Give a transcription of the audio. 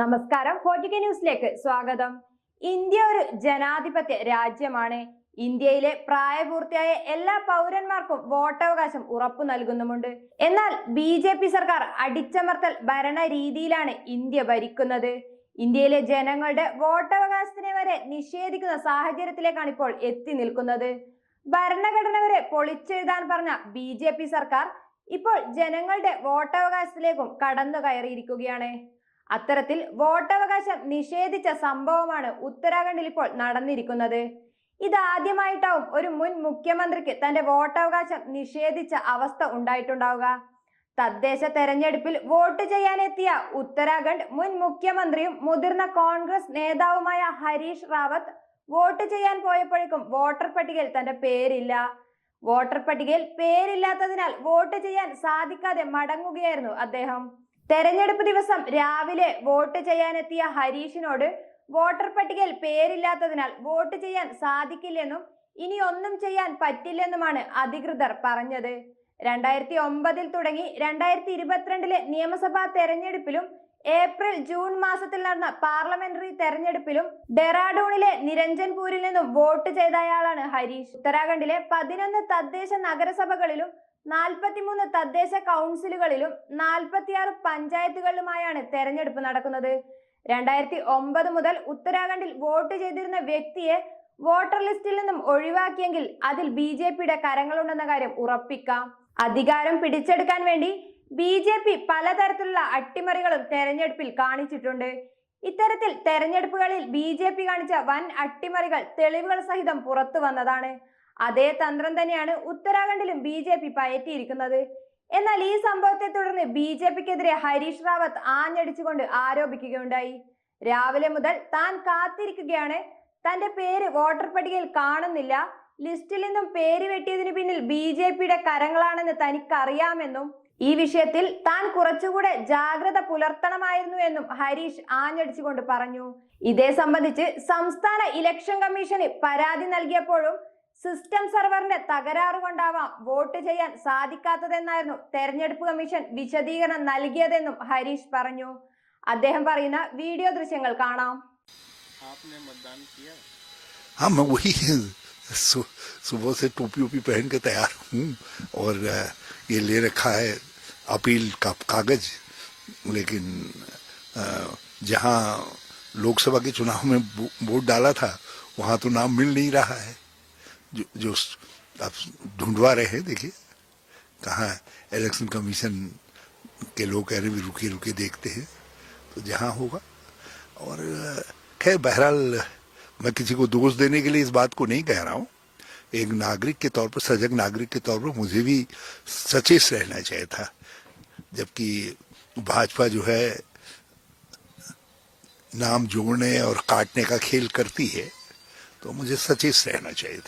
നമസ്കാരം. ഫോർട്ടിക്ക ന്യൂസിലേക്ക് സ്വാഗതം. ഇന്ത്യ ഒരു ജനാധിപത്യ രാജ്യമാണ്. ഇന്ത്യയിലെ പ്രായപൂർത്തിയായ എല്ലാ പൗരന്മാർക്കും വോട്ടവകാശം ഉറപ്പു നൽകുന്നുമുണ്ട്. എന്നാൽ ബി ജെ പി സർക്കാർ അടിച്ചമർത്തൽ ഭരണ രീതിയിലാണ് ഇന്ത്യ ഭരിക്കുന്നത്. ഇന്ത്യയിലെ ജനങ്ങളുടെ വോട്ടവകാശത്തിനെ വരെ നിഷേധിക്കുന്ന സാഹചര്യത്തിലേക്കാണ് ഇപ്പോൾ എത്തി നിൽക്കുന്നത്. ഭരണഘടന വരെ പൊളിച്ചെഴുതാൻ പറഞ്ഞ ബി ജെ പി സർക്കാർ ഇപ്പോൾ ജനങ്ങളുടെ വോട്ടവകാശത്തിലേക്കും കടന്നു കയറിയിരിക്കുകയാണ് അത്തരത്തിൽ വോട്ടവകാശം നിഷേധിച്ച സംഭവമാണ് ഉത്തരാഖണ്ഡിൽ ഇപ്പോൾ നടന്നിരിക്കുന്നത്. ഇതാദ്യമായിട്ടാവും ഒരു മുൻ മുഖ്യമന്ത്രിക്ക് തന്റെ വോട്ടവകാശം നിഷേധിച്ച അവസ്ഥ ഉണ്ടായിട്ടുണ്ടാവുക. തദ്ദേശ തെരഞ്ഞെടുപ്പിൽ വോട്ട് ചെയ്യാനെത്തിയ ഉത്തരാഖണ്ഡ് മുൻ മുഖ്യമന്ത്രിയും മുതിർന്ന കോൺഗ്രസ് നേതാവുമായ ഹരീഷ് റാവത്ത് വോട്ട് ചെയ്യാൻ പോയപ്പോഴേക്കും വോട്ടർ പട്ടികയിൽ തന്റെ പേരില്ല. വോട്ടർ പട്ടികയിൽ പേരില്ലാത്തതിനാൽ വോട്ട് ചെയ്യാൻ സാധിക്കാതെ മടങ്ങുകയായിരുന്നു അദ്ദേഹം. തെരഞ്ഞെടുപ്പ് ദിവസം രാവിലെ വോട്ട് ചെയ്യാനെത്തിയ ഹരീഷിനോട് വോട്ടർ പട്ടികയിൽ പേരില്ലാത്തതിനാൽ വോട്ട് ചെയ്യാൻ സാധിക്കില്ലെന്നും ഇനി ഒന്നും ചെയ്യാൻ പറ്റില്ലെന്നുമാണ് അധികൃതർ പറഞ്ഞത്. രണ്ടായിരത്തി ഒമ്പതിൽ തുടങ്ങി രണ്ടായിരത്തി ഇരുപത്തിരണ്ടിലെ നിയമസഭാ തെരഞ്ഞെടുപ്പിലും ഏപ്രിൽ ജൂൺ മാസത്തിൽ നടന്ന പാർലമെന്ററി തെരഞ്ഞെടുപ്പിലും ഡെറാഡൂണിലെ നിരഞ്ജൻപൂരിൽ നിന്നും വോട്ട് ചെയ്തയാളാണ് ഹരീഷ്. ഉത്തരാഖണ്ഡിലെ പതിനൊന്ന് തദ്ദേശ നഗരസഭകളിലും നാൽപ്പത്തിമൂന്ന് തദ്ദേശ കൗൺസിലുകളിലും നാൽപ്പത്തിയാറ് പഞ്ചായത്തുകളിലുമായാണ് തെരഞ്ഞെടുപ്പ് നടക്കുന്നത്. രണ്ടായിരത്തി ഒമ്പത് മുതൽ ഉത്തരാഖണ്ഡിൽ വോട്ട് ചെയ്തിരുന്ന വ്യക്തിയെ വോട്ടർ ലിസ്റ്റിൽ നിന്നും ഒഴിവാക്കിയെങ്കിൽ അതിൽ ബി ജെ പിയുടെ കരങ്ങളുണ്ടെന്ന കാര്യം ഉറപ്പിക്കാം. അധികാരം പിടിച്ചെടുക്കാൻ വേണ്ടി ബി ജെ പി പലതരത്തിലുള്ള അട്ടിമറികളും തെരഞ്ഞെടുപ്പിൽ കാണിച്ചിട്ടുണ്ട്. ഇത്തരത്തിൽ തെരഞ്ഞെടുപ്പുകളിൽ ബി ജെ പി കാണിച്ച വൻ അട്ടിമറികൾ തെളിവുകൾ സഹിതം പുറത്തു വന്നതാണ്. അതേ തന്ത്രം തന്നെയാണ് ഉത്തരാഖണ്ഡിലും ബി ജെ പി പയറ്റിയിരിക്കുന്നത്. എന്നാൽ ഈ സംഭവത്തെ തുടർന്ന് ബി ജെ പിക്കെതിരെ ഹരീഷ് റാവത്ത് ആഞ്ഞടിച്ചുകൊണ്ട് ആരോപിക്കുകയുണ്ടായി. രാവിലെ മുതൽ താൻ കാത്തിരിക്കുകയാണ്. തന്റെ പേര് വോട്ടർ പട്ടികയിൽ കാണുന്നില്ല. ലിസ്റ്റിൽ നിന്നും പേര് വെട്ടിയതിനു പിന്നിൽ ബി ജെ പിയുടെ കരങ്ങളാണെന്ന് തനിക്കറിയാമെന്നും ഈ വിഷയത്തിൽ താൻ കുറച്ചുകൂടെ ജാഗ്രത പുലർത്തണമായിരുന്നു എന്നും ഹരീഷ് ആഞ്ഞടിച്ചുകൊണ്ട് പറഞ്ഞു ഇതേ സംബന്ധിച്ച് സംസ്ഥാന ഇലക്ഷൻ കമ്മീഷന് പരാതി നൽകിയപ്പോഴും സിസ്റ്റം സെർവറിന്റെ തകരാറ് കൊണ്ടാവാം വോട്ട് ചെയ്യാൻ സാധിക്കാത്തതെന്നായിരുന്നു തെരഞ്ഞെടുപ്പ് കമ്മീഷൻ വിശദീകരണം നൽകിയതെന്നും ഹരീഷ് പറഞ്ഞു അദ്ദേഹം പറയുന്ന വീഡിയോ ദൃശ്യങ്ങൾ കാണാം आपने मतदान किया हाँ मैं वही सु, सुबह से टोपी वोपी पहन के तैयार हूँ और अ, ये ले रखा है अपील का कागज़, लेकिन जहाँ लोकसभा के चुनाव में वोट डाला था, वहाँ तो नाम मिल नहीं रहा है। जो जो आप ढूंढवा रहे हैं, देखिए, कहाँ इलेक्शन कमीशन के लोग कह रहे भी रुके रुके देखते हैं। तो जहाँ होगा। और, खैर, बहरहाल, मैं किसी को दोष देने के लिए इस बात को नहीं कह रहा हूँ। एक नागरिक के तौर पर, सजग नागरिक के तौर पर मुझे भी सचेत रहना चाहिए था। जबकि भाजपा जो है, नाम जोड़ने और काटने का खेल करती है तो मुझे सचेत रहना चाहिए था।